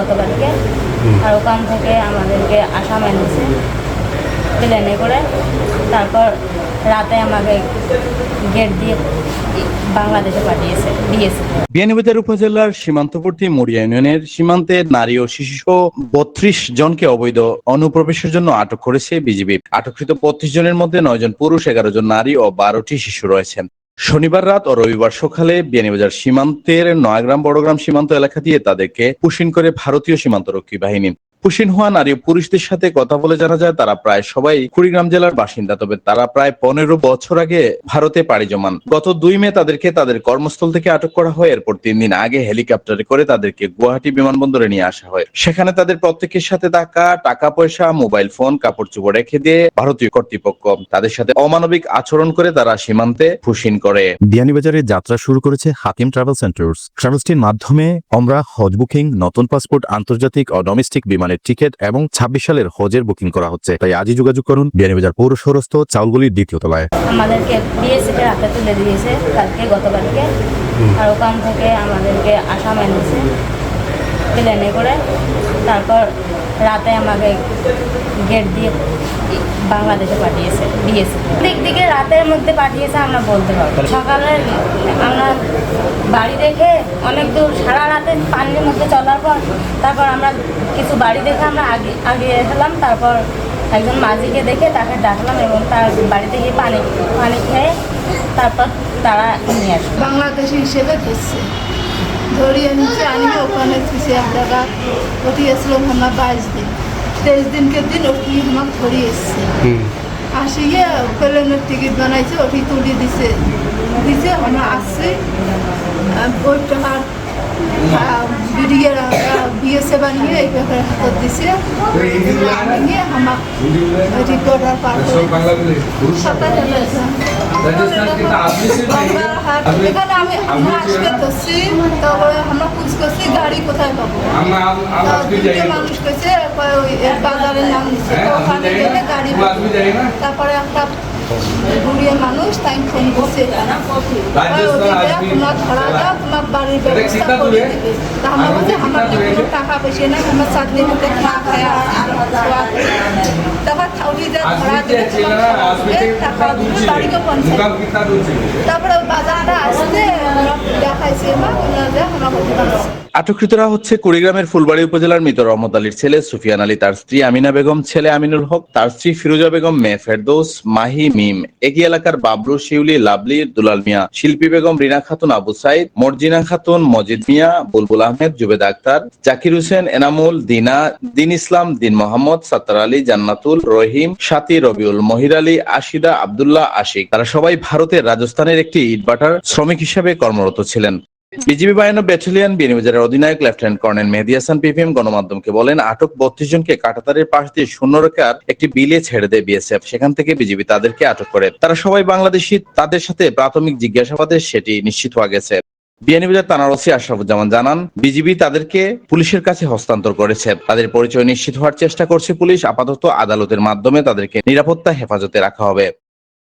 গতকালকে। আর ওখান থেকে আমাদেরকে আসাম এনেছে প্লেনে করে। তারপর রাতে আমাকে গেট দিয়ে বাংলাদেশে পাঠিয়েছে দিয়েছে। বিয়ানীবাজার উপজেলার সীমান্তবর্তী মরিয়া ইউনিয়নের সীমান্তে নারী ও শিশু বত্রিশ জনকে অবৈধ অনুপ্রবেশের জন্য আটক করেছে বিজিবি। আটককৃত বত্রিশ জনের মধ্যে নয় জন পুরুষ এগারো জন নারী ও বারোটি শিশু রয়েছেন। শনিবার রাত ও রবিবার সকালে বিয়ানীবাজার সীমান্তের নয়াগ্রাম বড়গ্রাম সীমান্ত এলাকা দিয়ে তাদেরকে পুশিন করে ভারতীয় সীমান্তরক্ষী বাহিনী পুশিন হওয়া নারী পুরুষদের সাথে কথা বলে জানা যায়, তারা প্রায় সবাই কুড়িগ্রাম জেলার বাসিন্দা। তবে তারা প্রায় পনেরো বছর আগে ভারতে পাড়ি জমান। গত দুই মে তাদেরকে তাদের কর্মস্থল থেকে আটক করা হয়। এরপর তিন দিন আগে হেলিকপ্টারে করে তাদেরকে গুয়াহাটি বিমানবন্দরে নিয়ে আসা হয়। সেখানে তাদের প্রত্যেকের সাথে থাকা টাকা পয়সা মোবাইল ফোন কাপড় চোপড় রেখে দিয়ে ভারতীয় কর্তৃপক্ষ তাদের সাথে অমানবিক আচরণ করে তারা সীমান্তে ফুসিন করে। বিয়ানীবাজারে যাত্রা শুরু করেছে হাকিম ট্রাভেল সেন্টার্স। ট্রাভেলসটির মাধ্যমে আমরা হজ বুকিং, নতুন পাসপোর্ট, আন্তর্জাতিক ও ডোমেস্টিক বিমানের টিকিট এবং ছাব্বিশ সালের হজের বুকিং করা হচ্ছে। তাই আজই যোগাযোগ করুন। বিয়ানীবাজার পৌর সরস্থ চাউলগুলির দ্বিতীয় তলায়। আমাদেরকে বিএসএফের হাতে তুলে দিয়েছে কালকে গতকালকে। আর ওখান থেকে আমাদেরকে আসাম এনেছে। প্লেনে করে তারপর রাতে আমাকে গেট দিয়ে বাংলাদেশে পাঠিয়েছে দিয়েছে। দিক দিকে রাতের মধ্যে পাঠিয়েছে আমরা বলতে পারব। সকালে আমরা বাড়ি দেখে অনেক দূর সারা রাতে পানির মধ্যে চলার পর তারপর আমরা কিছু বাড়ি দেখে আমরা আগে আগে এলাম তারপর একজন মাঝিকে দেখে তাকে ডাকলাম এবং তার বাড়ি থেকে পানি পানি খেয়ে তারপর তারা নিয়ে আসলো। বাংলাদেশি হিসেবে ধরিয়ে নিচ্ছে আনিয়ে ওখানে থুসে এক জায়গা উঠিয়েছিল আমার বাইশ দিন। তেইশ দিনকে দিন ওটি আমার ধরিয়ে এসছে। আসিয়ে প্লেনের টিকিট বানাইছে ওটি তুলি দিছে। দিছে আমরা আসছি। আহ, ওই টাকার বিডিএর বিএসএ বানিয়ে এই ব্যাপারে হাতত দিছে। বানিয়ে আমার রিপোর্টার পার সাতাশ হাজার এখানে আমি আমরা আজকে ধরছি তারপরে আমরা খুঁজ করছি গাড়ি কোথায় পাবো। তা দুটো মানুষ কেছে বাজারের নাম দিচ্ছে ওখানে গেলে গাড়ি তারপরে একটা বুড়িয়ে মানুষ তাই ফোন করছে তারপরে ওদিকে তোমার ধরা দাও তোমার বাড়ির ব্যবস্থা করে দিবে। তা আমার বলছে আমার তো কোনো টাকা পয়সা নেই আমার চাকরি হতে খা খায় তারপর থাউরি যা ধরা দেবে টাকা বাড়িকে পঞ্চায়েত তারপরে বাজারটা আসতে দেখাইছে ওনারা আমরা পারছি আটককৃতরা হচ্ছে কুড়িগ্রামের ফুলবাড়ি উপজেলার মৃত রহমত আলীর ছেলে সুফিয়ান আলী, তার স্ত্রী আমিনা বেগম, ছেলে আমিনুল হক, তার স্ত্রী ফিরোজা বেগম, মেয়ে ফেরদৌস, মাহি মিম। একই এলাকার বাবরু, শিউলি লাভলি দুলাল মিয়া, শিল্পী বেগম, রিনা খাতুন, আবু সাইদ, মর্জিনা খাতুন, মজিদ মিয়া, বুলবুল আহমেদ, জুবেদ আক্তার, জাকির হোসেন, এনামুল, দিনা, দিন ইসলাম, দিন মোহাম্মদ, সাত্তার আলী, জান্নাতুল, রহিম সাতি রবিউল, মহির আলী, আশিদা, আবদুল্লাহ, আশিক। তারা সবাই ভারতের রাজস্থানের একটি ইটবাটার শ্রমিক হিসেবে কর্মরত ছিলেন। বিজিবি বাহিনী ব্যাটালিয়ন বিনিবাজারের অধিনায়ক lieutenant colonel Mehedi Hasan PPM গণমাধ্যমকে বলেন, আটক বত্রিশ জনকে কাটাতারের পাশ দিয়ে শূন্য রেখার একটি বিলে ছেড়ে দেয় বিএসএফ সেখান থেকে বিজিবি তাদেরকে আটক করে। তারা সবাই বাংলাদেশি, তাদের সাথে প্রাথমিক জিজ্ঞাসাবাদে সেটি নিশ্চিত হওয়া গেছে। বিয়ানীবাজার থানার ওসি আশরাফুজ্জামান জানান, বিজিবি তাদেরকে পুলিশের কাছে হস্তান্তর করেছে। তাদের পরিচয় নিশ্চিত হওয়ার চেষ্টা করছে পুলিশ, আপাতত আদালতের মাধ্যমে তাদেরকে নিরাপত্তা হেফাজতে রাখা হবে।